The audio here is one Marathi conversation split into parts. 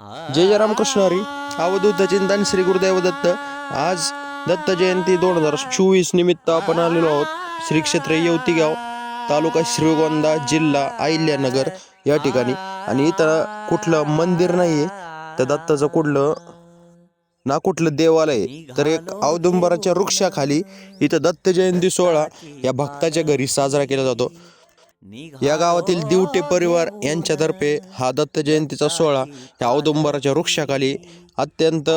जय जय रामकृष्ण हरी. अवधूत चिंतन श्री गुरुदेव दत्त. आज दत्त जयंती दोन हजार चोवीस निमित्त आपण आलेलो आहोत श्री क्षेत्र येवतीगाव तालुका श्रीगोंदा जिल्हा अहिल्यानगर या ठिकाणी. आणि इथं कुठलं मंदिर नाहीये तर दत्ताचं कुठलं ना कुठलं देवालय तर एक औदुंबराच्या वृक्षाखाली इथं दत्त जयंती सोहळा या भक्ताच्या घरी साजरा केला जातो. या गावातील दिवटे परिवार यांच्यातर्फे हा दत्त जयंतीचा सोहळा या औदुंबराच्या वृक्षाखाली अत्यंत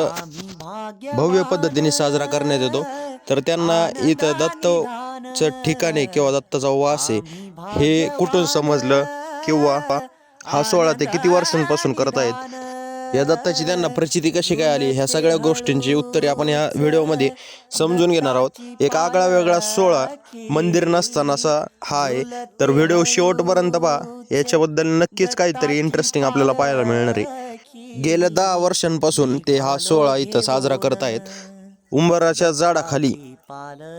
भव्य पद्धतीने साजरा करण्यात येतो. तर त्यांना इथं दत्तचं ठिकाण किंवा दत्ताचा वास आहे हे कुठून समजलं किंवा हा सोहळा ते किती वर्षांपासून करत आहेत? या दत्ताची त्यांना प्रचिती कशी काय आली? ह्या सगळ्या गोष्टींची उत्तरे आपण या व्हिडिओमध्ये समजून घेणार आहोत. एक आगळा वेगळा सोहळा मंदिर नसताना असा हा आहे. तर व्हिडिओ शेवटपर्यंत पहा. याच्याबद्दल नक्कीच काहीतरी इंटरेस्टिंग आपल्याला पाहायला मिळणार आहे. गेल्या दहा वर्षांपासून ते हा सोहळा इथं साजरा करत आहेत उंबराच्या झाडाखाली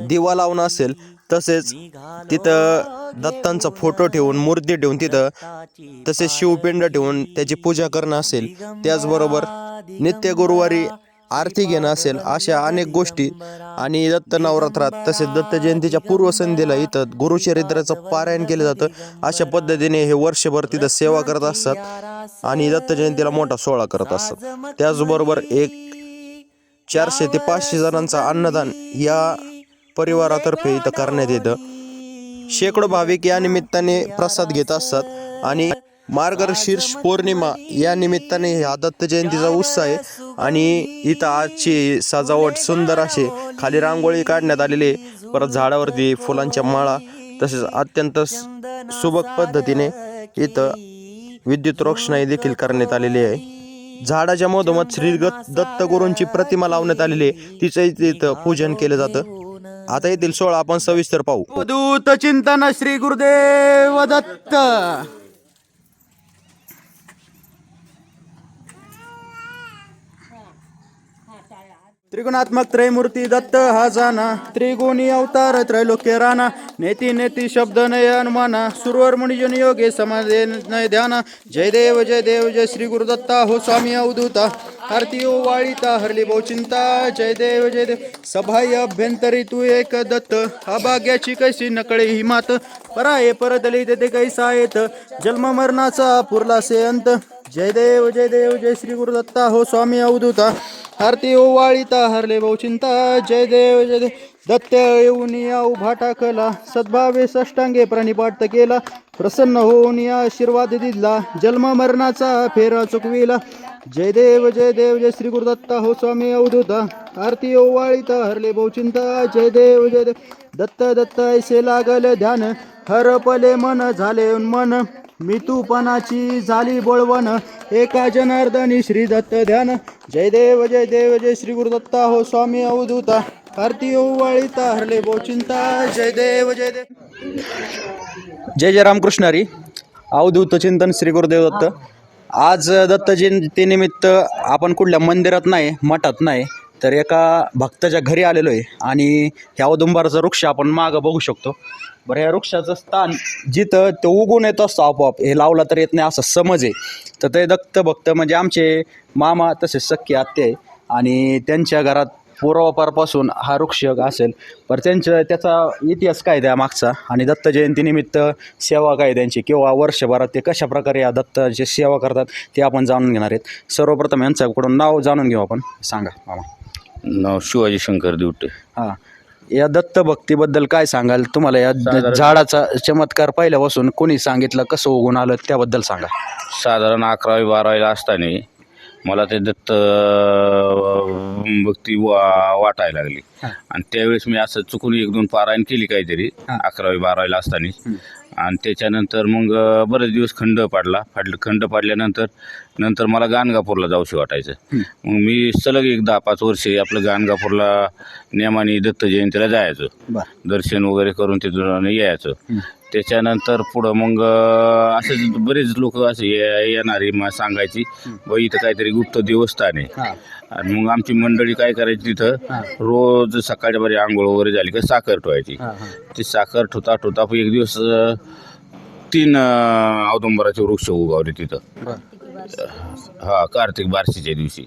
दिवा लावणं असेल तसेच तिथं दत्तांचा फोटो ठेवून मूर्ती ठेवून तिथं तसेच शिवपिंड ठेवून त्याची पूजा करणं असेल. त्याचबरोबर नित्य गुरुवारी आरती घेणं असेल अशा अनेक गोष्टी. आणि दत्त नवरात्रात तसेच दत्त जयंतीच्या पूर्वसंध्येला इथं गुरुचरित्राचं पारायण केलं जातं. अशा पद्धतीने हे वर्षभर तिथं सेवा करत असतात आणि दत्त जयंतीला मोठा सोहळा करत असतात. त्याचबरोबर एक चारशे ते पाचशे जणांचा अन्नदान या परिवारातर्फे इथं करण्यात येतं. शेकडो भाविक या निमित्ताने प्रसाद घेत असतात आणि मार्गशीर्ष पौर्णिमा या निमित्ताने हा दत्त जयंतीचा उत्साह आहे. आणि इथं आजची सजावट सुंदर असे खाली रांगोळी काढण्यात आलेली आहे. परत झाडावरती फुलांच्या माळा तसेच अत्यंत सुबक पद्धतीने इथं विद्युत रोषणाई देखील करण्यात आलेली आहे. झाडाच्या मधोमध श्री दत्तगुरूंची दत्त गुरूंची प्रतिमा लावण्यात आलेली आहे. तिचं इथं पूजन केलं जातं. आता येथील सोहळा आपण सविस्तर पाहू. दूत चिंतन श्री गुरुदेव दत्त. त्रिगुणात्मक त्रयमूर्ती दत्त हा जाना त्रिगुणी अवतार त्रैलोक्य राणा नेती नेती शब्द नय अनुमाना सुरवर मुनिजन योगे समाधे नय ध्याना जय देव जय देव जय श्री गुरुदत्ता हो स्वामी अवधूता आरती ओ वाळीता हरली चिंता जय देव जय देव सभाय अभ्यंतरी तू एक दत्त अभाग्याची कैसी नकळे ही मात पराये परदली ते कैसा येत जन्म मरणाचा पुरला से अंत जय देव जय देव जय श्री गुरुदत्ता हो स्वामी अवधूता आरती ओवाळीता हरले चिंता जय देव जय देव. दत्त येऊन या उभा टाकला. सद्भावे सष्टांगे प्रणिपात केला. प्रसन्न होऊन या आशीर्वाद दिला. जन्म मरणाचा फेरा चुकविला. जय देव जय देव जय श्री गुरुदत्ता. हो स्वामी अवधूता. आरती ओवाळीता हरले बहुचिंता जय देव जय देव. दत्त दत्त ऐसे लागल ध्यान. हरपले मन झाले मन मी तूपणाची झाली बोळवण. एका जनार्दनी श्री दत्त ध्यान. जय देव जय देव जय श्री गुरुदत्ता. हो स्वामी अवधूता. आरती ओवाळीता हरले बोचिंता जय देव जय देव. जय जय रामकृष्ण हरी. अवधूत चिंतन श्री गुरुदेव दत्त. आज दत्त जयंतीनिमित्त आपण कुठल्या मंदिरात नाही मठात नाही तर एका भक्ताच्या घरी आलेलो आहे आणि ह्या औदुंबराचा वृक्ष आपण मागं बघू शकतो. बरं या वृक्षाचं स्थान जिथं तो उगून येत असतो आपोआप हे लावला तर येत नाही असं समज आहे. तर ते दत्त भक्त म्हणजे आमचे मामा तसेच सख्खी आत्ते आहे आणि त्यांच्या घरात पूर्वापारपासून हा वृक्ष असेल. पर त्यांचं त्याचा इतिहास काय त्या मागचा? आणि दत्त जयंतीनिमित्त सेवा काय त्यांची? किंवा वर्षभरात ते कशा प्रकारे या दत्ताची सेवा करतात ते आपण जाणून घेणार आहेत. सर्वप्रथम यांच्याकडून नाव जाणून घेऊ आपण. सांगा मामा. नाव शिवाजी शंकर दिवटे. हां. या दत्त भक्तीबद्दल काय सांगाल? तुम्हाला या द- झाडाचा चमत्कार पहिल्यापासून कोणी सांगितलं? कसं उगून आलं? त्याबद्दल सांगा. साधारण अकरावी बारावीला असताना मला ते दत्त अं, भक्ती वा वाटायला लागली. आणि त्यावेळेस मी असं चुकून एक दोन पारायण केली काहीतरी अकरावी बारावीला असताना. आणि त्याच्यानंतर मग बरेच दिवस खंड पाडला. फाडलं खंड पाडल्यानंतर नंतर मला गाणगापूरला जाऊशी वाटायचं. मग मी सलग एक दहा पाच वर्षे आपलं गाणगापूरला नेमाने दत्त जयंतीला जायचं. दर्शन वगैरे करून तिथून यायचं. त्याच्यानंतर पुढं मग अं, असेच बरेच लोक असे येणारे मग सांगायची ब इथं काहीतरी गुप्त देवस्थान आहे. आणि मग आमची मंडळी काय करायची तिथं? रोज सकाळच्या बरी आंघोळ वगैरे झाली का साखर ठेवायची. ती साखर ठेवता ठेवता एक दिवस तीन औदुंबराचे वृक्ष उगावले तिथं. हा कार्तिक बारशीच्या दिवशी.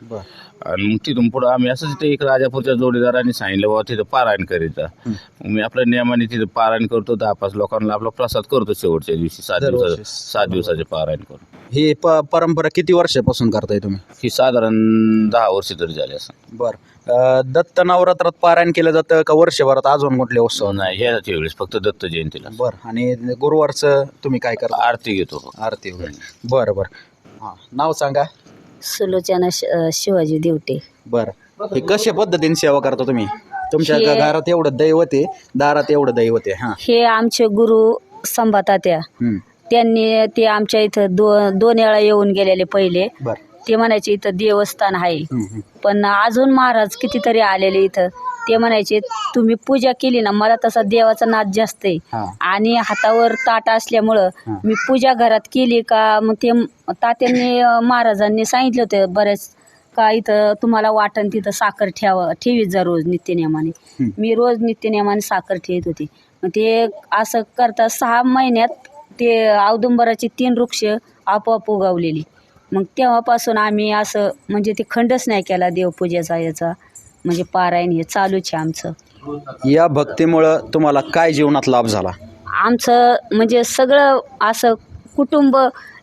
आणि मग तिथून पुढं आम्ही असंच ते एक राजापूरच्या जोडीदारांनी सांगितलं बाबा तिथं पारायण करीता मग मी आपल्या नियमाने तिथं पारायण करतो दहा पाच लोकांना आपला प्रसाद करतो शेवटच्या दिवशी सात. दिवसाचे सात दिवसाचे पारायण करून. ही प परंपरा किती वर्षापासून करताय तुम्ही? ही साधारण दहा वर्ष तरी झाली असं. बर. दत्त नवरात्रात पारायण केलं जातं का वर्षभरात अजून कुठले उत्सव? नाही ह्याच वेळेस फक्त दत्त जयंतीला. बर. आणि गुरुवारचं तुम्ही काय करता? आरती घेतो आरती वगैरे. बरं बरं. हां. नाव सांगा. सुलोचना श- अ, शिवाजी देवटे. बरं. हे कशा पद्धतीने सेवा करता तुम्ही? तुमच्या हे- घरात एवढं दैवत आहे दारात एवढं दैवत आहे हां. हे आमचे गुरु संभातात्या. हम्म. त्यांनी ते आमच्या इथं दो दोन वेळा येऊन गेलेले पहिले. बरं. ते म्हणायचे इथं देवस्थान आहे. पण अजून महाराज कितीतरी आलेले इथं. ते म्हणायचे तुम्ही पूजा केली ना मला तसा देवाचा नाद जास्त आहे. आणि हातावर ताट असल्यामुळं. मी पूजा घरात केली का मग ते तात्यांनी महाराजांनी सांगितलं होतं बरेच का इथं तुम्हाला वाटण तिथं साखर ठेवा ठेवीत जा रोज नित्यनियमाने. मी रोज नित्यनियमाने साखर ठेवत होती. मग ते असं करता सहा महिन्यात ते औदुंबराचे तीन वृक्ष आपोआप उगवलेली. मग तेव्हापासून आम्ही असं म्हणजे ते खंडच नाही केला देवपूजेचा याचा. म्हणजे पारायण हे चालूच आहे आमचं. या भक्तीमुळं तुम्हाला काय जीवनात लाभ झाला? आमचं म्हणजे सगळं असं कुटुंब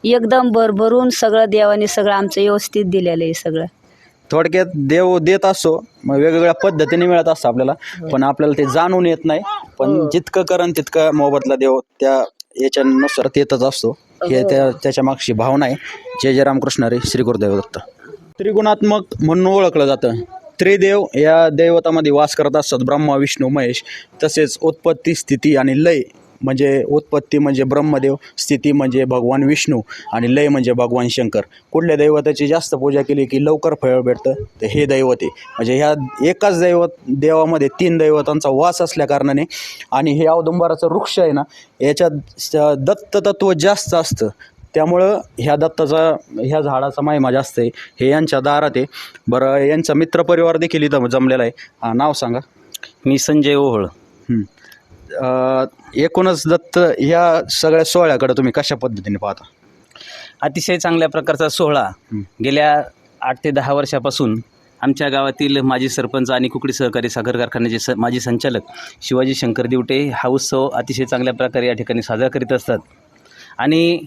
एकदम भरभरून सगळं देवाने सगळं आमचं व्यवस्थित दिलेलं आहे सगळं. थोडक्यात देव देत असतो मग वेगवेगळ्या पद्धतीने मिळत असतं आपल्याला. पण आपल्याला ते जाणून येत नाही. पण जितकं करण तितकं मोबदला देव त्या याच्यानुसार येतच असतो. हे. त्या त्याच्या मागची भावना आहे. जय जय रामकृष्ण रे श्री गुरुदेव दत्त. त्रिगुणात्मक म्हणून ओळखलं जातं. त्रिदेव या दैवतामध्ये वास करत असतात. ब्रह्मा विष्णू महेश. तसेच उत्पत्ती स्थिती आणि लय. म्हणजे उत्पत्ती म्हणजे ब्रह्मदेव स्थिती म्हणजे भगवान विष्णू आणि लय म्हणजे भगवान शंकर. कुठल्या दैवताची जास्त पूजा केली की लवकर फळ भेटतं? तर हे दैवत आहे. म्हणजे ह्या एकाच दैवत देवामध्ये तीन दैवतांचा वास असल्या कारणाने आणि हे औदुंबराचं वृक्ष आहे ना याच्यात स- दत्त तत्व जास्त असतं. त्यामुळं ह्या दत्ताचा ह्या झाडाचा महिमा जास्त आहे. हे यांच्या दारात आहे. बरं यांचा मित्रपरिवार देखील इथं जमलेला आहे. नाव सांगा. मी संजय ओहळ. एकूणच दत्त ह्या सगळ्या सोहळ्याकडे तुम्ही कशा पद्धतीने पाहता? अतिशय चांगल्या प्रकारचा सोहळा. गेल्या आठ ते दहा वर्षापासून आमच्या गावातील माजी सरपंच आणि कुकडी सहकारी साखर कारखान्याचे स माजी संचालक शिवाजी शंकर दिवटे हा उत्सव अतिशय चांगल्या प्रकारे या ठिकाणी साजरा करीत असतात. आणि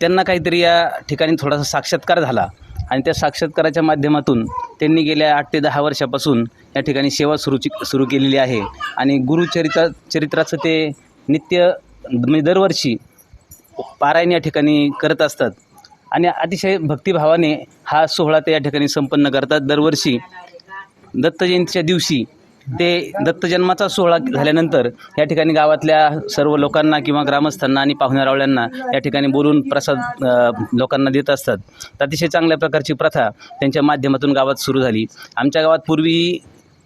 त्यांना काहीतरी या ठिकाणी थोडासा साक्षात्कार झाला आणि त्या साक्षात्काराच्या माध्यमातून त्यांनी गेल्या आठ ते दहा वर्षापासून या ठिकाणी सेवा सुरूची सुरू केलेली आहे. आणि गुरुचरित्र चरित्राचं ते नित्य म्हणजे दरवर्षी पारायण या ठिकाणी करत असतात. आणि अतिशय भक्तिभावाने हा सोहळा ते या ठिकाणी संपन्न करतात. दरवर्षी दत्त जयंतीच्या दिवशी ते दत्त जन्माचा सोहळा झाल्यानंतर या ठिकाणी गावातल्या सर्व लोकांना किंवा ग्रामस्थांना आणि पाहुण्यारावळ्यांना या ठिकाणी बोलून प्रसाद लोकांना देत असतात. तर अतिशय चांगल्या प्रकारची प्रथा त्यांच्या माध्यमातून गावात सुरू झाली. आमच्या गावात पूर्वी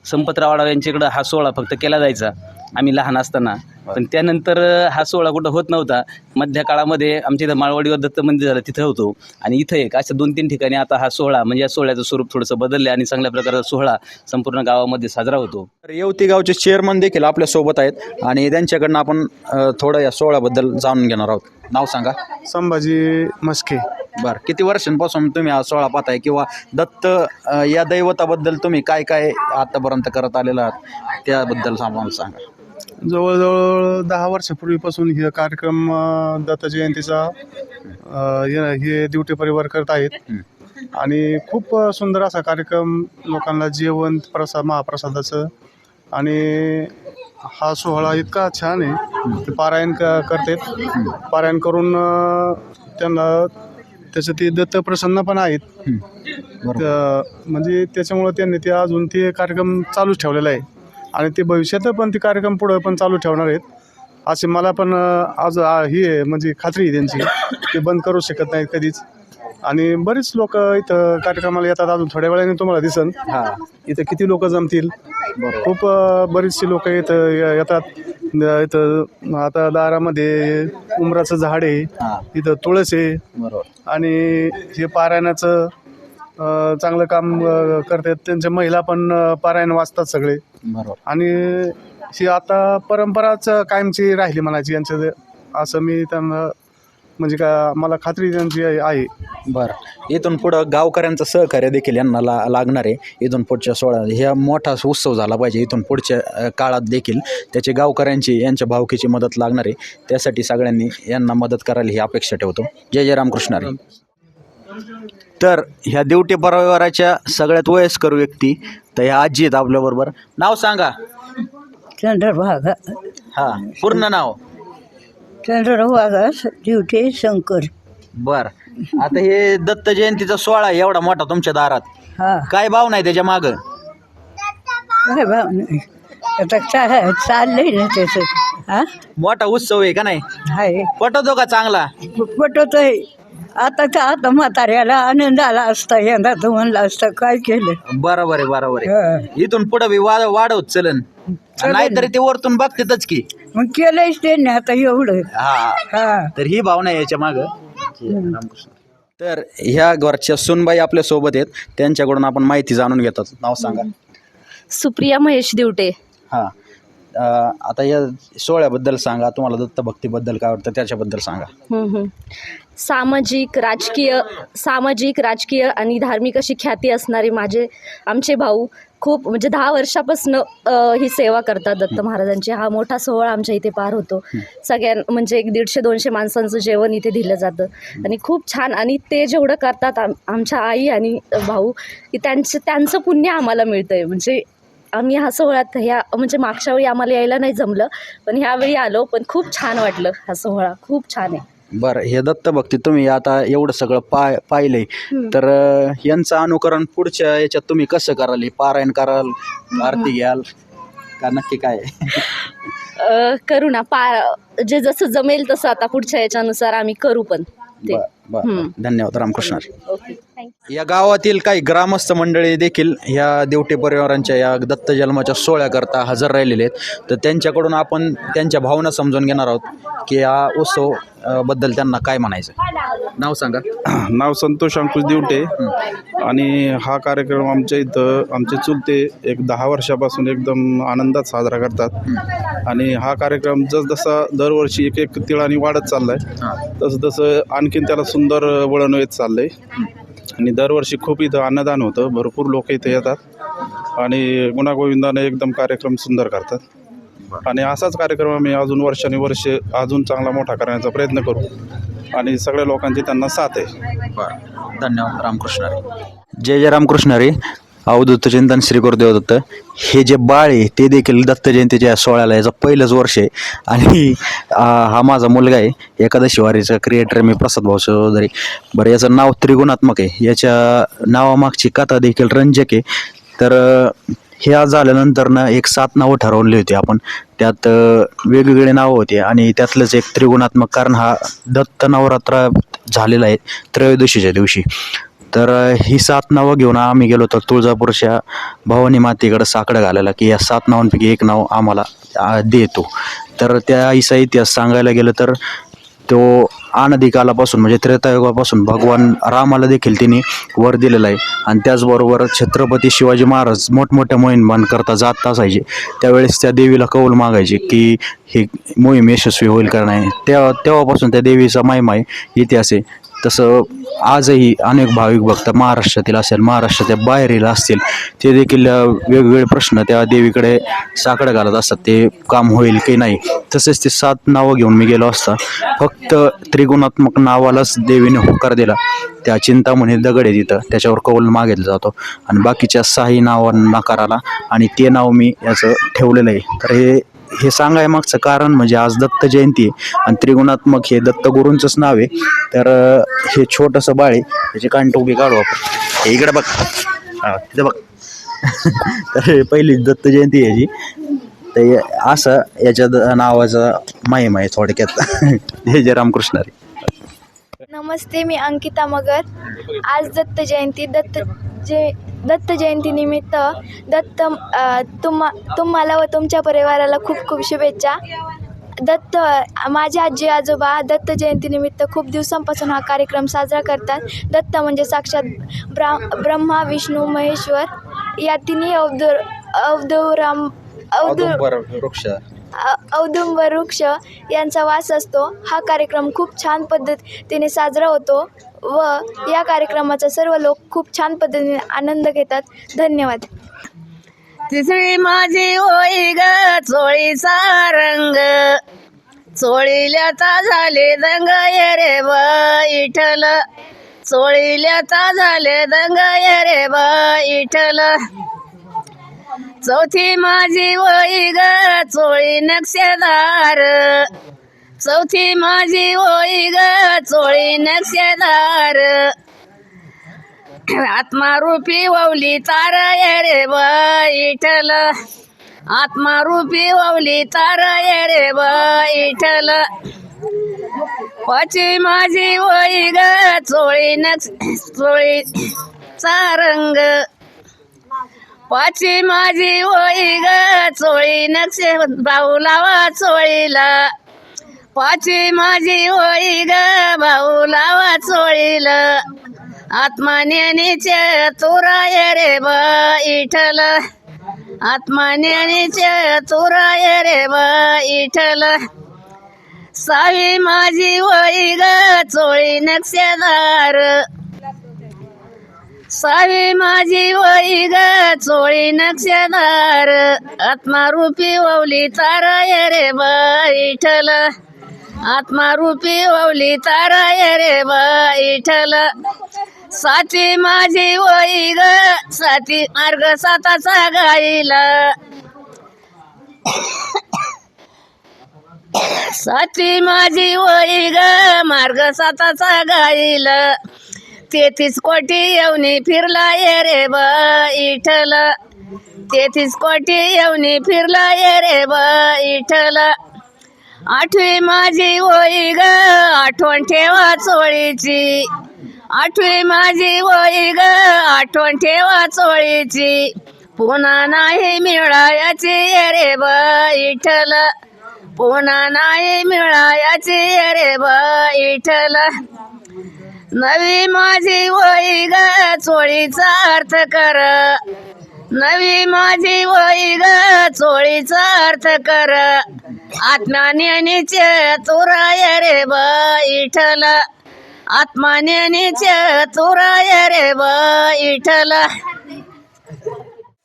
संपतराव आढाव यांच्याकडं हा सोहळा फक्त केला जायचा. आम्ही लहान असताना. पण त्यानंतर हा सोहळा कुठं होत नव्हता. मध्य काळामध्ये आमच्या इथं माळवाडीवर दत्त मंदिर झालं तिथं होतो. आणि इथं एक अशा दोन तीन ठिकाणी आता हा सोहळा म्हणजे या सोहळ्याचं स्वरूप थोडंसं बदललं आणि चांगल्या प्रकारचा सोहळा संपूर्ण गावामध्ये साजरा होतो. तर येवती गावचे चेअरमन देखील आपल्यासोबत आहेत आणि त्यांच्याकडनं आपण अ, थोडं या सोहळ्याबद्दल जाणून घेणार आहोत. नाव सांगा. संभाजी मस्के बरं किती वर्षांपासून तुम्ही हा सोहळा पाहताय किंवा दत्त अ, या दैवताबद्दल तुम्ही काय काय आतापर्यंत करत आलेला आहात? त्याबद्दल आम्हाला सांगा. जवळजवळ दहा वर्षापूर्वीपासून हे कार्यक्रम अ, दत्त जयंतीचा अ, हे हे ड्युटी परिवार करत आहेत. आणि खूप अ, सुंदर असा कार्यक्रम लोकांना जेवण प्रसाद महाप्रसादाचं. आणि हा सोहळा इतका छान आहे ते पारायण क करतात. पारायण करून अ, त्यांना त्याचं ते दत्त प्रसन्न पण आहेत. म्हणजे त्याच्यामुळं त्यांनी ते अजून ते कार्यक्रम चालूच ठेवलेला आहे. आणि ते भविष्यात पण ते कार्यक्रम पुढं पण चालू ठेवणार आहेत. असे मला पण आज ही आहे म्हणजे खात्री आहे त्यांची ते बंद करू शकत नाहीत कधीच. आणि बरीच लोक इथं कार्यक्रमाला येतात अजून थोड्या वेळाने तुम्हाला दिसन. इथं किती लोक जमतील? खूप बरीचशी लोक इथं य- येतात. इथं आता दारामध्ये उमराचं झाड आहे. इथं तुळस आहे. बरोबर. आणि हे पारायणाचं चांगलं काम करतात. त्यांच्या महिला पण पारायण वाचतात सगळे. बरोबर. आणि ही आता परंपराच कायमची राहिली म्हणायची यांचं जे- असं मी त्यांना म्हणजे का मला खात्री त्यांची आहे- आहे. बरं. इथून पुढं गावकऱ्यांचं सहकार्य देखील यांना ला लागणार आहे. इथून पुढच्या सोळा ह्या मोठा उत्सव झाला पाहिजे. इथून पुढच्या अ, काळात देखील त्याची गावकऱ्यांची यांच्या भावकीची मदत लागणार आहे. त्यासाठी सगळ्यांनी यांना मदत करायला ही अपेक्षा ठेवतो. जय जय रामकृष्ण हरी. तर ह्या दिवटे परिवाराच्या सगळ्यात वयस्कर व्यक्ती तर ह्या आजी आहेत आपल्याबरोबर नाव सांगा. चंद्रभागा. हां पूर्ण नाव. चंद्रभागा दिवटे शंकर. बर. आता हे दत्त जयंतीचा सोहळा आहे एवढा मोठा तुमच्या दारात. हा. काय भाव नाही त्याच्या मागं? काय भाव नाही. आता चा चाललंय ना त्याचं. हा? मोठा उत्सव आहे का नाही? आहे पटवतो का चांगला? आहे आता का आता म्हाताऱ्याला आनंद आला असता यंदा तर म्हणलं असतं काय केलं? बरोबर आहे बरोबर. आहे. इथून पुढे बी वाढ वाढवत चलन. नाहीतरी ते वरतून बघतेच की. मग केलंयच त्यांनी आता एवढं. हा. हा. तर ही भावना आहे याच्या माग. तर ह्या घरच्या सुनबाई आपल्यासोबत आहेत. त्यांच्याकडून आपण माहिती जाणून घेतात. नाव सांगा. सुप्रिया महेश दिवटे. हा. आता या सोहळ्याबद्दल सांगा. तुम्हाला दत्तभक्तीबद्दल काय वाटतं? त्याच्याबद्दल सांगा. हम्म, हम्म. सामाजिक राजकीय सामाजिक राजकीय आणि धार्मिक अशी ख्याती असणारे माझे आमचे भाऊ खूप म्हणजे दहा वर्षापासून ही सेवा करतात दत्त महाराजांची. हा मोठा सोहळा आमच्या इथे पार होतो. सगळ्यां म्हणजे एक दीडशे दोनशे माणसांचं जेवण इथे दिलं जातं. आणि खूप छान आणि ते जेवढं करतात आम आमच्या आई आणि भाऊ की त्यांचं त्यांचं पुण्य आम्हाला मिळतं आहे म्हणजे आम्ही हा सोहळ्यात ह्या म्हणजे मागच्या वेळी आम्हाला यायला नाही जमलं पण ह्यावेळी आलो पण खूप छान वाटलं हा सोहळा. खूप छान आहे. बरं हे दत्तभक्ती तुम्ही आता एवढं सगळं पाय पाहिलंय. तर यांचं अनुकरण पुढच्या याच्यात तुम्ही कसं कराल? हे पारायण कराल आरती घ्याल का नक्की काय? अ, करू ना पा जे जसं जमेल तसं आता पुढच्या याच्यानुसार आम्ही करू पण ते. बर बर धन्यवाद रामकृष्ण. ओके. या गावातील काही ग्रामस्थ मंडळी देखील ह्या देवटे परिवारांच्या या दत्त जन्माच्या सोहळ्याकरता हजर राहिलेले आहेत. तर त्यांच्याकडून आपण त्यांच्या भावना समजून घेणार आहोत की हा उत्सव अ, बद्दल त्यांना काय म्हणायचं नाव सांगा. नाव संतोष अंकुश दिवटे. आणि हा कार्यक्रम आमच्या इथं आमचे चुलते एक दहा वर्षापासून एकदम आनंदात साजरा करतात. आणि हा कार्यक्रम जसजसा दरवर्षी एक एक तिळाने वाढत चालला आहे तसं तसं आणखीन त्याला सुंदर वळण येत चाललं आहे आणि दरवर्षी खूप इथं अन्नदान होतं. भरपूर लोक इथे येतात. आणि गुणागोविंदाने एकदम कार्यक्रम सुंदर करतात. आणि असाच कार्यक्रम आम्ही अजून वर्षानुवर्षे अजून चांगला मोठा करण्याचा प्रयत्न करू. आणि सगळ्या लोकांची त्यांना साथ आहे. धन्यवाद. रामकृष्ण हरी. जय जय रामकृष्ण हरी अवधूत चिंतन श्री गुरुदेव दत्त हे जे बाळ आहे ते देखील दत्त जयंतीच्या सोहळ्याला याचं पहिलंच वर्ष आहे. आणि हा माझा मुलगा आहे एकादशी वारीचा क्रिएटर मी प्रसाद भाऊ चौधरी. बरं याचं नाव त्रिगुणात्मक आहे. याच्या नावामागची कथा देखील रंजक आहे. तर हे आज झाल्यानंतर ना एक सात नावं ठरवली होती आपण. त्यात वेगवेगळे नावं होते आणि त्यातलंच एक त्रिगुणात्मक कारण हा दत्त नवरात्र झालेला आहे त्रयोदशीच्या दिवशी. तर ही सात नावं घेऊन आम्ही गेलो होतो तुळजापूरच्या भवानी मातेकडं साकडं घालायला की या सात नावांपैकी एक नाव आम्हाला देतो. तर त्या इसाईत इतिहास सांगायला गेलं तर तो आनदी कालापासून म्हणजे त्रेतायुगापासून भगवान रामाला देखील तिने वर दिलेला आहे. आणि त्याचबरोबर छत्रपती शिवाजी महाराज मोठमोठ्या मोहीम करता जात असायचे. त्यावेळेस त्या देवीला कौल मागायचे की ही मोहीम यशस्वी होईल का नाही. तेव्हा तेव्हापासून त्या देवीचा महिमा आहे इतिहास आहे. तसं आजही अनेक भाविक भक्त महाराष्ट्रातील असेल महाराष्ट्राच्या बाहेरील असतील ते देखील वेगवेगळे प्रश्न त्या देवीकडे साकडं घालत असतात ते काम होईल की नाही. तसेच ते सात नावं घेऊन मी गेलो असता. फक्त त्रि त्रिगुणात्मक नावालाच देवीने होकार दिला. त्या चिंतामणी दगड आहे तिथं. त्याच्यावर कौल मागितला जातो. आणि बाकीच्या साही नावांना नकाराला आणि ते नाव मी याचं ठेवलेलं आहे. तर हे हे सांगाय मागचं कारण म्हणजे आज दत्त जयंती आहे. आणि त्रिगुणात्मक हे दत्तगुरूंचंच नाव आहे. तर हे छोटंसं बाळ आहे. त्याची कानटोपी काढू आपण. हे इकडे बघ. हां तिथं बघ. तर हे पहिली दत्त जयंती आहे याची. तर असं याच्या नावाचा महिमा आहे थोडक्यात. हे जय रामकृष्ण नमस्ते मी अंकिता मगर आज दत्त जयंती. दत्त जय दत्त जयंतीनिमित्त दत्त तुम्हा तुम्हाला व तुमच्या परिवाराला खूप खूप शुभेच्छा. दत्त माझे आजी आजोबा दत्त जयंतीनिमित्त खूप दिवसांपासून हा कार्यक्रम साजरा करतात. दत्त म्हणजे साक्षात ब्रा ब्रह्मा विष्णू महेश्वर. या तिन्ही अवधूर अवधूराम औदुंबर वृक्ष. औदुंबर वृक्ष यांचा वास असतो. हा कार्यक्रम खूप छान पद्धतीने साजरा होतो व या कार्यक्रमाचा सर्व लोक खूप छान पद्धतीने आनंद घेतात. धन्यवाद. तिसरी माझी होई ग चोळीचा रंग. चोळील्याचा झाले दंग ये रे बैठल चोळील्याचा झाले दंग ये रे बैठल चौथी माझी वई ग चोळी नक्षदार. चौथी माझी वही ग चोळी नक्षदार. आत्मारूपी ववली तार रे बैठल. आत्मारूपी ववली तार रे बैठल. पाची माझी वई ग चोळी नक्ष चोळी चा रंग. पाची माझी होई ग चोळी नक्षे भाऊ लावा चोळीला. पाची माझी होई ग भाऊ लावा चोळीला. आत्मानेनीचे तुराय रे इठल आत्मानेनीचे तुराय रे इठल सावी माझी होई ग चोळी नक्षदार. सावी माझी वै ग चोळी नक्षदार आत्मारूपी ववली ताराय रे बैठल. आत्मारूपी ववली ताराय रे बैठल. साची माझी वळी ग साती मार्ग साताचा गाईला. साची माझी वळी ग मार्ग साताचा गाईला. तेहतीस कोटी येवनी फिरला ये रे ब इठल. तेहतीस कोटी येवनी फिरला ये रे इठल. आठवी माझी होई ग आठवण ठेवा चोळीची. आठवी माझी होई ग आठवण ठेवा चोळीची. पुन्हा नाही मिळायाची ये रे ब इठल. पुन्हा नाही मिळायाची ये रे इठल. नवी माझी वही ग चोळीचा अर्थ कर. नवी माझी वही ग चोळीचा अर्थ कर. आत्मानेनीचे तुराय रे बैठल. आत्मानेनीचे तुराय रे बैठल.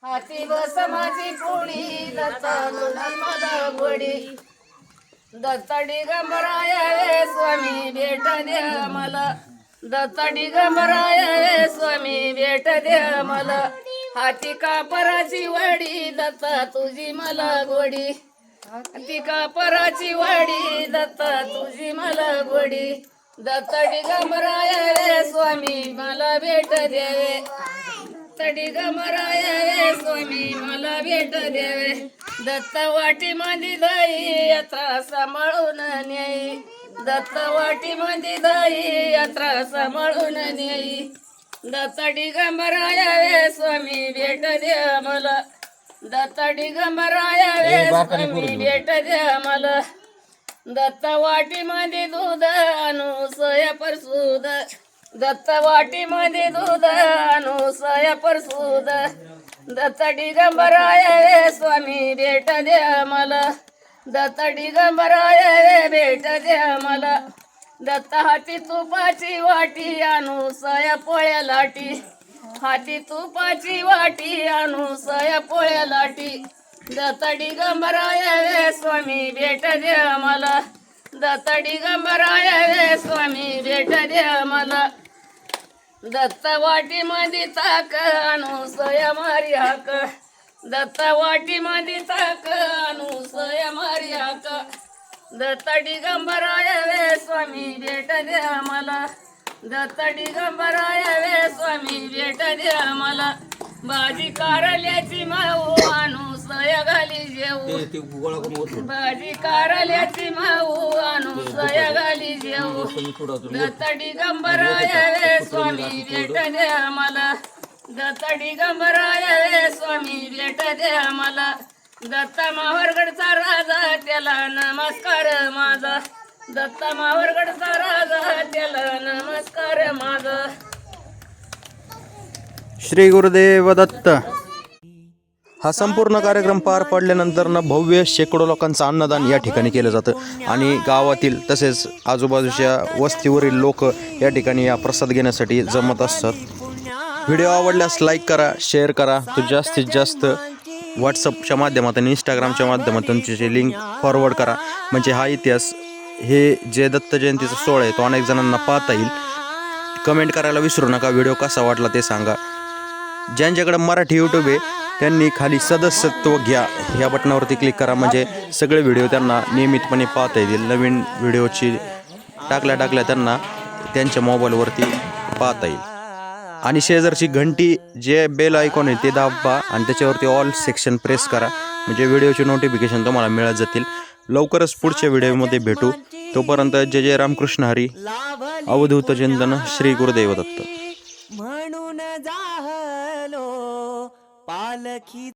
हाती बस माझी पोळी दत्ता मला गोडी दत्ता दिगंबराय स्वामी भेटण्या मला दत्ता दिगंबराय स्वामी भेट द्या मला. हाती कापराची वाडी दत्ता तुझी मला गोडी. ती कापराची वाडी दत्ता तुझी मला गोडी. दत्ता दिगंबराय स्वामी मला भेट देवे तडी गमराय स्वामी मला भेट द्यावे दत्त वाटी मध्ये दाई आता सांभाळून न्याई. दत्त वाटी मध्ये दही यात्रा सांभाळून न्याई. दत्त दिगंबराय वे स्वामी भेट द्या मला. दत्त दिगंबराय वे स्वामी भेट द्या मला. दत्त वाटी मध्ये दूध आणू सोया परसूद दत्त वाटी मध्ये दूध आणू सोया परसूद दत्त दिगंबराय वे स्वामी भेट द्या मला. दत्त दिगंबराय भेट द्या मला दत्त हाती तुपाची वाटी आणू सया पोळ्या लाटी. हाती तुपाची वाटी आणू सया पोळ्या लाटी. दत्त दिगंबराय वे स्वामी भेट द्या मला दत्त दिगंबराय स्वामी भेट द्या मला दत्त वाटी मध्ये ताक आणू सया मारी हाक. दत्त वाटी मध्ये ताक आणू सया मारी हाक दत्त दिगंबराय वे स्वामी भेट द्या मला दत्त दिगंबराय वे स्वामी भेट द्या मला भाजी कारल्याची माऊ आणू सया घाली जेऊ भाजी कारल्याची माऊ आणू सया घाली जेऊ दत्त दिगंबराय वे स्वामी भेट द्या मला दत्तडी दिगंबराय स्वामी भेट द्या मला. दत्ता मावरगडचा राजा त्याला नमस्कार माझा. दत्ता मावरगडचा राजा त्याला नमस्कार माझा. श्री गुरुदेव दत्त. हा संपूर्ण कार्यक्रम पार पडल्यानंतर ना भव्य शेकडो लोकांचं अन्नदान या ठिकाणी केलं जातं. आणि गावातील तसेच आजूबाजूच्या वस्तीवरील लोक या ठिकाणी या प्रसाद घेण्यासाठी जमत असतात. व्हिडिओ आवडल्यास लाईक करा शेअर करा. तो जास्तीत जास्त व्हॉट्सअपच्या माध्यमातून इंस्टाग्रामच्या माध्यमातून त्याची लिंक फॉरवर्ड करा. म्हणजे हा इतिहास हे जे दत्त जयंतीचा सोहळा आहे तो अनेक जणांना पाहता येईल. कमेंट करायला विसरू नका. व्हिडिओ कसा वाटला ते सांगा. ज्यांच्याकडे मराठी यूट्यूब आहे त्यांनी खाली सदस्यत्व घ्या. ह्या बटनावरती क्लिक करा. म्हणजे सगळे व्हिडिओ त्यांना नियमितपणे पाहता येतील. नवीन व्हिडिओची टाकल्या टाकल्या त्यांना त्यांच्या मोबाईलवरती पाहता येईल. आणि शेजारची घंटी जे बेल आयकॉन आहे ते दाबा आणि त्याच्यावरती ऑल सेक्शन प्रेस करा. म्हणजे व्हिडिओचे नोटिफिकेशन तुम्हाला मिळत जातील. लवकरच पुढच्या व्हिडिओमध्ये भेटू. तोपर्यंत जय जय रामकृष्ण हरी. अवधूत चिंतन श्री गुरुदेव दत्त. म्हणून पालखी